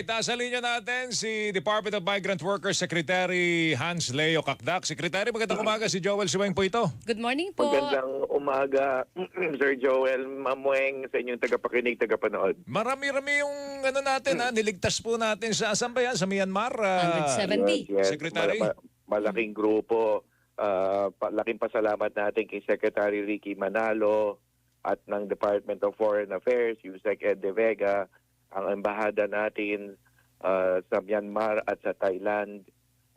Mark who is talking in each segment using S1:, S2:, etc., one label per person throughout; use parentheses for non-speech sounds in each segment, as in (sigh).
S1: Alright, nasa linya natin si Department of Migrant Workers Secretary Hans Leo Kakdak. Secretary, magandang umaga. Si Joel Siweng po ito.
S2: Good morning po.
S3: Magandang umaga, (clears throat) Sir Joel, Mamueng, sa inyong tagapakinig, tagapanood.
S1: Marami-rami yung ano natin, ha, niligtas po natin sa, saan ba yan? Sa Myanmar? ah,
S2: 170.
S1: Secretary?
S3: Mala- ma- malaking grupo. Ah, pa- laking pasalamat natin kay Secretary Ricky Manalo at ng Department of Foreign Affairs, Yusek Ed De Vega, ang embahada natin ah, sa Myanmar at sa Thailand.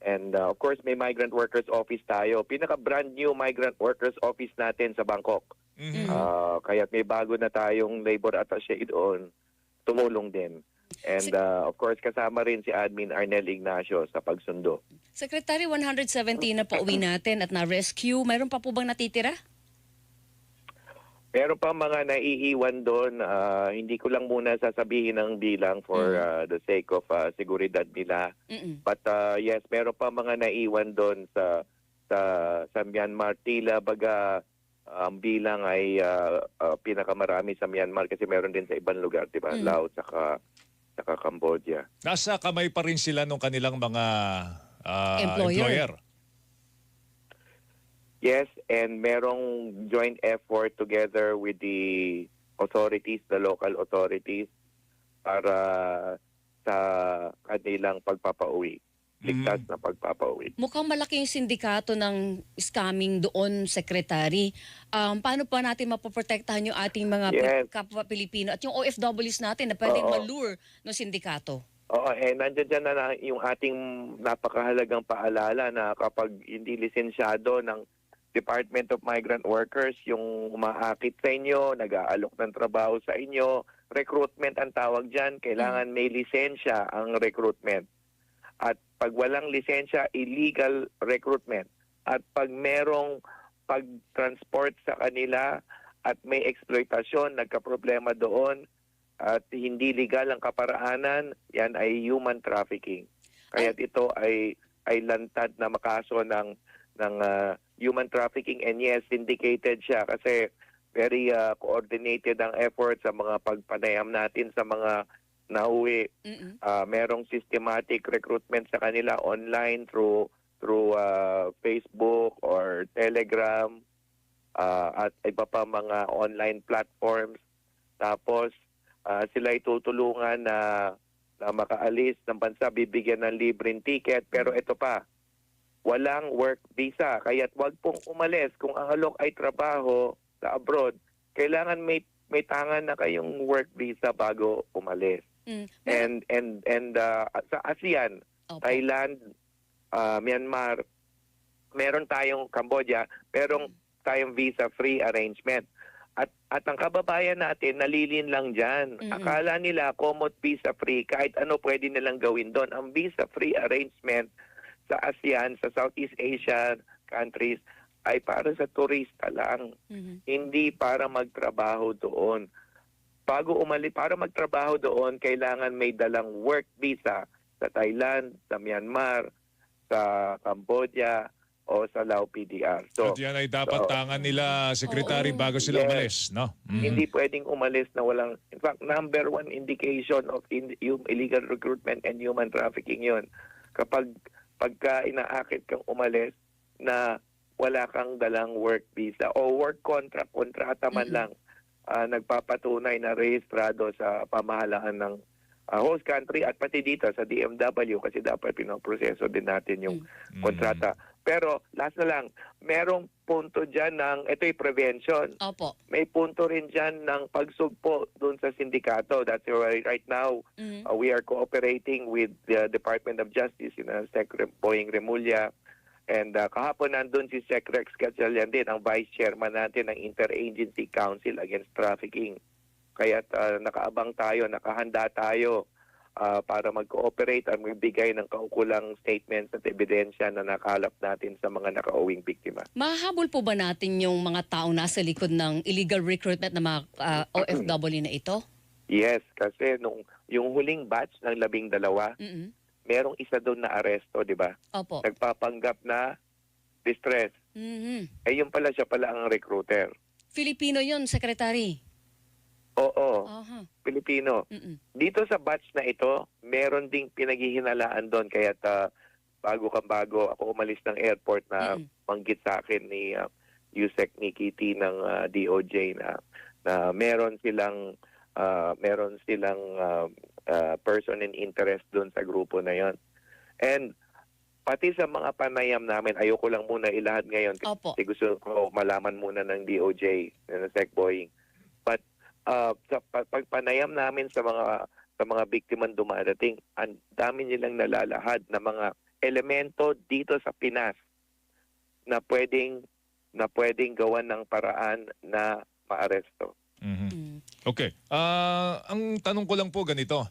S3: And ah, of course, may migrant workers office tayo. Pinaka brand new migrant workers office natin sa Bangkok.
S1: mhm.
S3: Ah, kaya may bago na tayong labor attaché doon, tumulong din. And ah, of course, kasama rin si Admin Arnel Ignacio sa pagsundo.
S2: Secretary, 170 na po uwi natin at na-rescue. Mayroon pa po bang natitira?
S3: Meron pa mga naiiwan doon, ah, hindi ko lang muna sasabihin ang bilang for ah, the sake of ah, seguridad nila.
S2: Mm-mm.
S3: But ah, yes, meron pa mga naiiwan doon sa sa sa Myanmar. Tila baga ang bilang ay ah, ah, pinakamarami sa Myanmar kasi meron din sa ibang lugar, 'di ba?
S2: Mm.
S3: Laos saka saka Cambodia.
S1: Nasa kamay pa rin sila nung kanilang mga ah,
S2: Employer.
S1: employer.
S3: Yes, and merong joint effort together with the authorities, the local authorities, para sa kanilang pagpapauwi. Ligtas na pagpapauwi.
S2: Mukhang malaki yung sindikato ng scamming doon, Secretary. Um, paano pa natin mapoprotektahan yung ating mga
S3: Yes.
S2: kapwa Pilipino at yung OFWs natin na pwedeng
S3: Oo.
S2: malure ng sindikato?
S3: Oo, eh, nandiyan dyan na, na yung ating napakahalagang paalala na kapag hindi lisensyado ng Department of Migrant Workers, yung umaakit sa inyo, nag-aalok ng trabaho sa inyo, recruitment ang tawag dyan, kailangan may lisensya ang recruitment. At pag walang lisensya, illegal recruitment. At pag merong pag-transport sa kanila at may exploitasyon, nagka-problema doon, at hindi legal ang kaparaanan, yan ay human trafficking. Kaya ito ay ay lantad na makaso ng ng ah, human trafficking and yes, syndicated siya kasi very ah, coordinated ang effort sa mga pagpanayam natin sa mga nauwi.
S2: Mm-mm.
S3: Ah, merong systematic recruitment sa kanila online through through ah, Facebook or Telegram ah, at iba pa mga online platforms. Tapos ah, sila itutulungan na na makaalis ng bansa, bibigyan ng libreng ticket. Pero ito pa, walang work visa. Kaya't wag pong umalis. Kung ang alok ay trabaho sa abroad, kailangan may may tangan na kayong work visa bago umalis.
S2: Mm.
S3: And and and uh, sa ASEAN,
S2: Opo.
S3: Thailand, uh, Myanmar, meron tayong Cambodia, merong tayong visa-free arrangement. At at ang kababayan natin nalilin lang diyan.
S2: Mhm.
S3: Akala nila common visa-free kahit ano pwede nilang gawin doon. Ang visa-free arrangement sa ASEAN, sa Southeast Asian countries ay para sa turista lang
S2: Mhm.
S3: hindi para magtrabaho doon. Bago umali para magtrabaho doon, kailangan may dalang work visa sa Thailand, sa Myanmar, sa Cambodia, o sa Lao PDR. So,
S1: At yan ay dapat
S3: so,
S1: tangan nila, Secretary,
S2: Oo.
S1: bago sila
S3: Yes.
S1: umalis. No? Mhm.
S3: hindi pwedeng umalis na walang... In fact, number one indication of in, yung illegal recruitment and human trafficking yon Kapag pagka inaakit kang umalis na wala kang dalang work visa o work contract, kontrata man
S2: Mhm.
S3: lang, ah, nagpapatunay na rehistrado sa pamahalaan ng ah, host country at pati dito sa DMW kasi dapat pinoproseso din natin yung
S1: Mhm.
S3: kontrata. Pero last na lang, merong punto dyan ng, ito'y prevention
S2: Opo.
S3: may punto rin dyan ng pagsugpo doon sa sindikato. That's why right now
S2: Mhm.
S3: uh, we are cooperating with the Department of Justice, you know, Sec Boying Remulla. And uh, kahapon nandun si Sec Rex Gatchalian din, ang Vice Chairman natin ng Interagency Council Against Trafficking. Kaya uh, nakaabang tayo, nakahanda tayo uh, para mag-cooperate at magbigay ng kaukulang statements at ebidensya na nakalap natin sa mga nakauwing biktima.
S2: Mahahabol po ba natin yung mga taong nasa likod ng illegal recruitment ng mga ah, OFW na ito?
S3: Yes, kasi nung yung huling batch ng labing dalawa,
S2: Mm-mm.
S3: merong isa doon na aresto, di ba?
S2: Opo.
S3: Nagpapanggap na distress.
S2: Mhm.
S3: Eh, yun pala siya pala ang recruiter.
S2: Filipino yun, Secretary.
S3: Oo,
S2: Aha.
S3: Pilipino.
S2: Mm-mm.
S3: Dito sa batch na ito, meron ding pinaghihinalaan doon kaya bago ka bago ako umalis ng airport na
S2: Mm-mm.
S3: manggit sa akin ni uh, Yusek Nikki T ng ah, DOJ na na meron silang ah, meron silang ah, ah, person in interest doon sa grupo na yon. And pati sa mga panayam namin, ayoko lang muna ilahad ngayon
S2: Opo.
S3: kasi gusto ko malaman muna ng DOJ ng SEC Boeing. Uh, sa pa- pagpanayam namin sa mga sa mga biktimang dumadating, ang dami nilang nalalahad na mga elemento dito sa Pinas na pwedeng na pwedeng gawan ng paraan na maaresto.
S1: Mhm.
S2: Mm.
S1: Okay. Ah, ang tanong ko lang po ganito.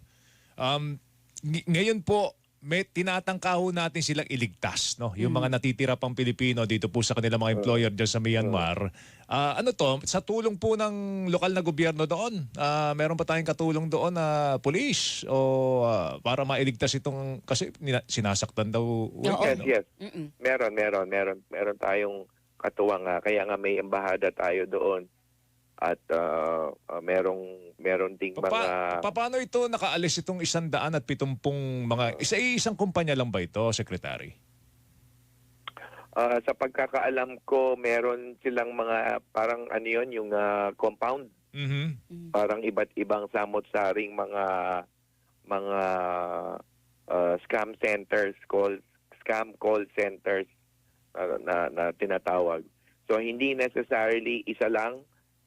S1: Um, ng- ngayon po, may tinatangka ho natin silang iligtas, no? Yung mga natitira pang Pilipino dito po sa kanilang mga employer dyan sa Myanmar. Ah, ano to? Sa tulong po ng lokal na gobyerno doon, ah, meron pa tayong katulong doon na police o ah, para mailigtas itong kasi nina- sinasaktan daw.
S2: Oo.
S3: Yes,
S1: no?
S3: yes.
S2: Mm-mm.
S3: Meron, meron, meron. Meron tayong katuwang nga. Kaya nga may embahada tayo doon. At uh, uh, merong meron ding
S1: Pa-
S3: mga
S1: pa- paano ito nakaalis itong isang daan at pitumpung mga isa isang kumpanya lang ba ito, Secretary?
S3: Ah, sa pagkakaalam ko, meron silang mga parang ano yun, yung ah, compound,
S1: Mhm.
S3: parang iba't ibang samot-saring mga mga ah, scam centers, call scam call centers ah, na, na tinatawag. So hindi necessarily isa lang,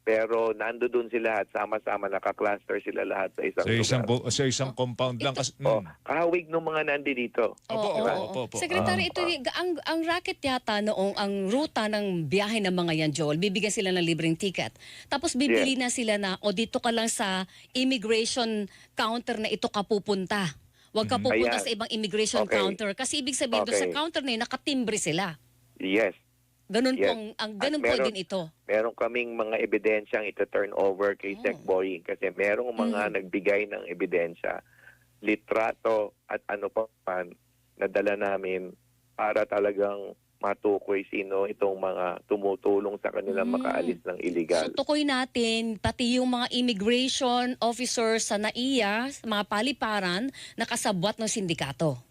S3: pero nando doon sila at sama-sama naka-cluster sila lahat sa isang
S1: Sa isang
S3: lugar.
S1: bu- sa isang compound lang kasi
S3: Oh,
S1: mm.
S3: kahawig ng mga nandi dito.
S1: Opo,
S2: Oo,
S1: opo, opo, opo.
S2: Secretary,
S1: Ah.
S2: ito y- ang ang racket yata noong ang ruta ng biyahe ng mga yan, Joel, bibigyan sila ng libreng ticket. Tapos bibili na sila na o dito ka lang sa immigration counter na ito ka pupunta. Huwag ka pupunta
S3: Ayan.
S2: sa ibang immigration
S3: Okay.
S2: counter kasi ibig sabihin doon sa
S3: Okay.
S2: counter na yun, nakatimbre sila.
S3: Yes.
S2: Ganun
S3: Yes.
S2: pong ang ganun
S3: At
S2: po
S3: meron-
S2: din ito.
S3: meron kaming mga ebidensyang ito turn over kay
S2: Oh.
S3: Sec Boying kasi merong mga
S2: Mm.
S3: nagbigay ng ebidensya, litrato at ano pa man na dala namin para talagang matukoy sino itong mga tumutulong sa kanilang
S2: Mm.
S3: makaalis ng illegal.
S2: So tukoy natin pati yung mga immigration officers sa NAIA, sa mga paliparan na kasabwat ng sindikato.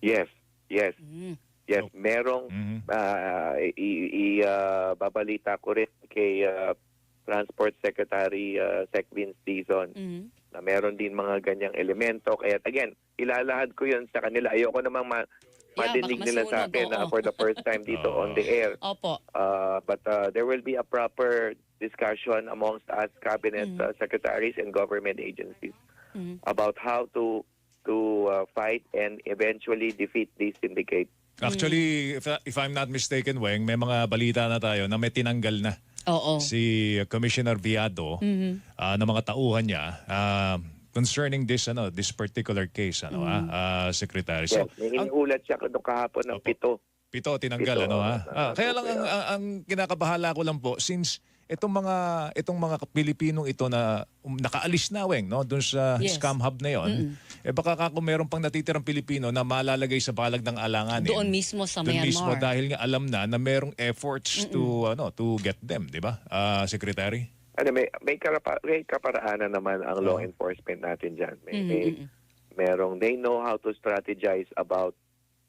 S3: yes, yes,
S2: Mm.
S3: Yes. Merong
S1: Mhm.
S3: ah, i- i- ah, babalita ko rin kay ah, Transport Secretary uh, Sec Vince Dizon
S2: Mm.
S3: na meron din mga ganyang elemento. Kaya again, ilalahad ko yun sa kanila. Ayoko namang ma-
S2: Yeah,
S3: madinig nila sa akin na
S2: oo.
S3: for the first time dito (laughs) on the air.
S2: Opo.
S3: Uh, but uh, there will be a proper discussion amongst us cabinet
S2: Mm.
S3: uh, secretaries and government agencies
S2: Mm.
S3: about how to to uh, fight and eventually defeat this syndicate.
S1: Actually, if, if I'm not mistaken, Weng, may mga balita na tayo na may tinanggal na
S2: Oo.
S1: si Commissioner Viado
S2: Mhm.
S1: ah, ng mga tauhan niya ah, concerning this ano this particular case ano ah, ah, secretary.
S3: Yes,
S1: So,
S3: may
S1: ang
S3: iniulat siya nung kahapon ng
S1: Opo.
S3: pito.
S1: pito tinanggal
S3: Pito,
S1: ano ha. Ah,
S3: ah,
S1: kaya lang ang, ang, ang kinakabahala ko lang po since itong mga itong mga Pilipinong ito na um, nakaalis na weng no doon sa
S2: Yes.
S1: scam hub na yon. Eh baka ka kung meron pang natitirang Pilipino na malalagay sa balag ng alanganin.
S2: Doon mismo sa
S1: Doon
S2: Myanmar.
S1: mismo dahil nga alam na na merong efforts to ano to get them, di ba? Ah, secretary.
S3: Ano, may, may, karapa, may kaparaanan naman ang law
S1: Oo.
S3: enforcement natin dyan. May,
S2: Mhm,
S3: may, merong, they know how to strategize about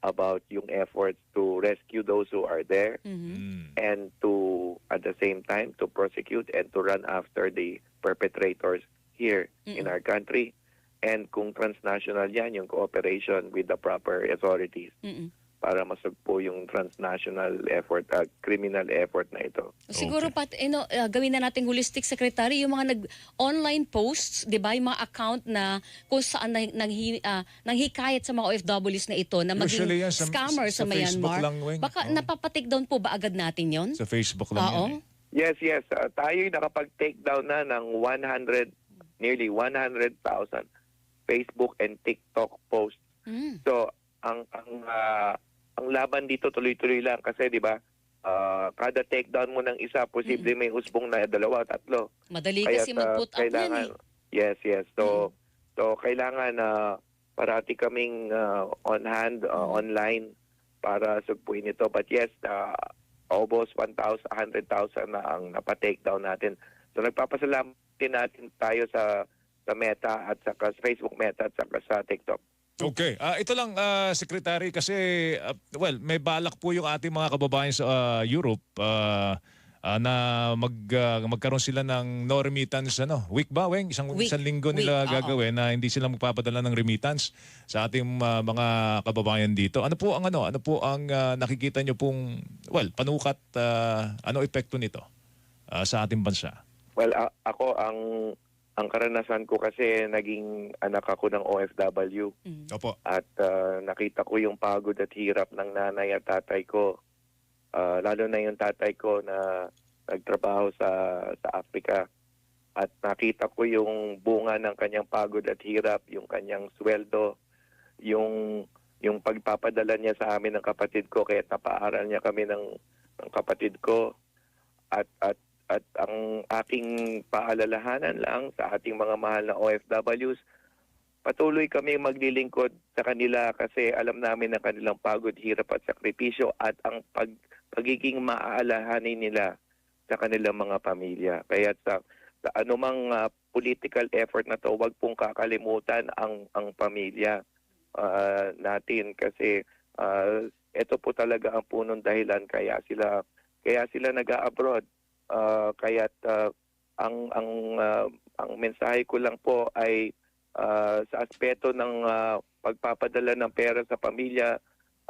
S3: about yung efforts to rescue those who are there
S2: Mhm.
S1: Mm.
S3: and to, at the same time, to prosecute and to run after the perpetrators here in
S2: Mm-mm.
S3: our country. And kung transnational yan, yung cooperation with the proper authorities
S2: Mhm.
S3: Para masugpo yung transnational effort, uh, criminal effort na ito.
S2: Siguro pat you know, uh, gawin na nating holistic secretary yung mga nag online posts, 'di ba, yung mga account na kung saan nang nanghi, ah, nanghikayat sa mga OFWs na ito na maging
S1: Usually yan sa-
S2: scammer sa,
S1: sa Facebook
S2: Myanmar.
S1: lang, Weng.
S2: Baka
S1: Oo.
S2: napapatik down po ba agad natin 'yon?
S1: Sa Facebook lang
S2: Oo.
S1: yan. Eh.
S3: Yes, yes. Uh, tayo'y nakapag-take down na ng 100, nearly 100,000 Facebook and TikTok posts.
S2: Mm.
S3: So, ang ang ah, ang laban dito tuloy-tuloy lang kasi 'di ba? ah, kada take down mo ng isa, posible may usbong na dalawa, tatlo.
S2: Madali
S3: Kaya
S2: kasi mag-put up yan eh.
S3: Yes, yes. So so kailangan na parati kaming ah, on hand
S2: Mm.
S3: online para sugpuin ito. But yes, uh, almost 1,000 100,000 na ang napa-take down natin. So nagpapasalamat din natin tayo sa sa Meta at sa Facebook Meta at saka sa TikTok.
S1: Okay. Ah, ito lang, ah, Secretary, kasi, ah, well, may balak po yung ating mga kababayan sa ah, Europe ah, ah, na mag, ah, magkaroon sila ng no remittance ano, week ba, Weng? Isang,
S2: Week.
S1: isang linggo nila
S2: Week, oo.
S1: gagawin na hindi sila magpapadala ng remittance sa ating ah, mga kababayan dito. Ano po ang ano? Ano po ang ah, nakikita nyo pong, well, panukat, ah, ano epekto nito ah, sa ating bansa?
S3: Well, a- ako ang ang karanasan ko kasi naging anak ako ng OFW
S2: Mm.
S1: Opo.
S3: at ah, nakita ko yung pagod at hirap ng nanay at tatay ko. Ah, lalo na yung tatay ko na nagtrabaho sa sa Africa at nakita ko yung bunga ng kanyang pagod at hirap, yung kanyang sweldo, yung yung pagpapadala niya sa amin ng kapatid ko kaya napaaral niya kami ng, ng kapatid ko at at at ang aking paalalahanan lang sa ating mga mahal na OFWs patuloy kami maglilingkod sa kanila kasi alam namin na kanilang pagod, hirap at sakripisyo at ang pag, pagiging maaalahanin nila sa kanilang mga pamilya. Kaya sa, sa anumang ah, political effort na to, wag pong kakalimutan ang ang pamilya ah, natin kasi ah, ito po talaga ang punong dahilan kaya sila kaya sila nag-abroad. Ah, kaya't ah, ang ang ah, ang mensahe ko lang po ay ah, sa aspeto ng ah, pagpapadala ng pera sa pamilya,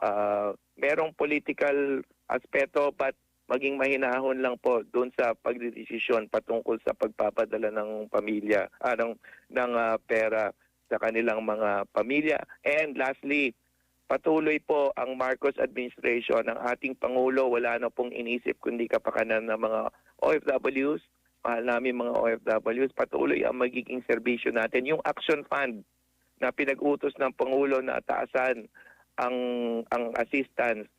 S3: ah, merong political aspeto but maging mahinahon lang po doon sa pagdedesisyon patungkol sa pagpapadala ng pamilya, ah, ng, ng ah, pera sa kanilang mga pamilya. And lastly, patuloy po ang Marcos administration ng ating Pangulo. Wala na pong inisip kundi kapakanan ng mga OFWs, mahal namin mga OFWs, patuloy ang magiging serbisyo natin. Yung action fund na pinag-utos ng Pangulo na ataasan ang, ang assistance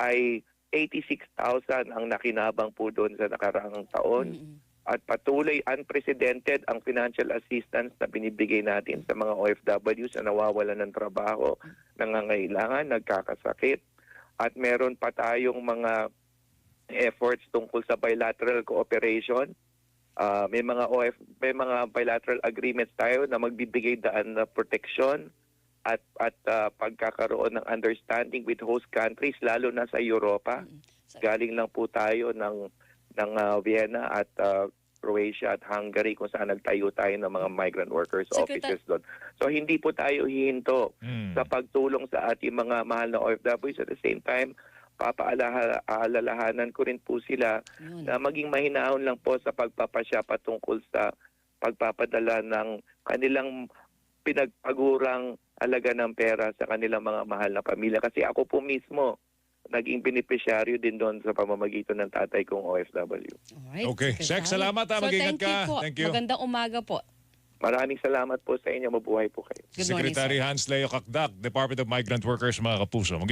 S3: ay 86,000 ang nakinabang po doon sa nakaraang taon
S2: Mm-mm.
S3: At patuloy unprecedented ang financial assistance na binibigay natin sa mga OFWs na nawawalan ng trabaho, nangangailangan, nagkakasakit. At meron pa tayong mga efforts tungkol sa bilateral cooperation. Ah, may mga OF may mga bilateral agreements tayo na magbibigay daan na protection at at ah, pagkakaroon ng understanding with host countries lalo na sa Europa. Galing lang po tayo ng ng ah, Vienna at ah, Croatia at Hungary kung saan nagtayo tayo ng mga migrant workers
S2: Secretary-
S3: offices doon. So hindi po tayo hihinto
S1: Mm.
S3: sa pagtulong sa ating mga mahal na OFWs at the same time papaalalahanan ko rin po sila
S2: Yun.
S3: na maging mahinahon lang po sa pagpapasya patungkol sa pagpapadala ng kanilang pinagpagurang alaga ng pera sa kanilang mga mahal na pamilya. Kasi ako po mismo, naging beneficiaryo din doon sa pamamagitan ng tatay kong OFW.
S2: Alright,
S1: Okay. Sec, salamat, ha.
S2: So,
S1: Mag-ingat
S2: thank you
S1: ka.
S2: po.
S1: Thank you.
S2: Magandang umaga po.
S3: Maraming salamat po sa inyo. Mabuhay po kayo.
S2: Good morning,
S1: Secretary. Hans Leo Kakdak, Department of Migrant Workers, mga kapuso. Mag-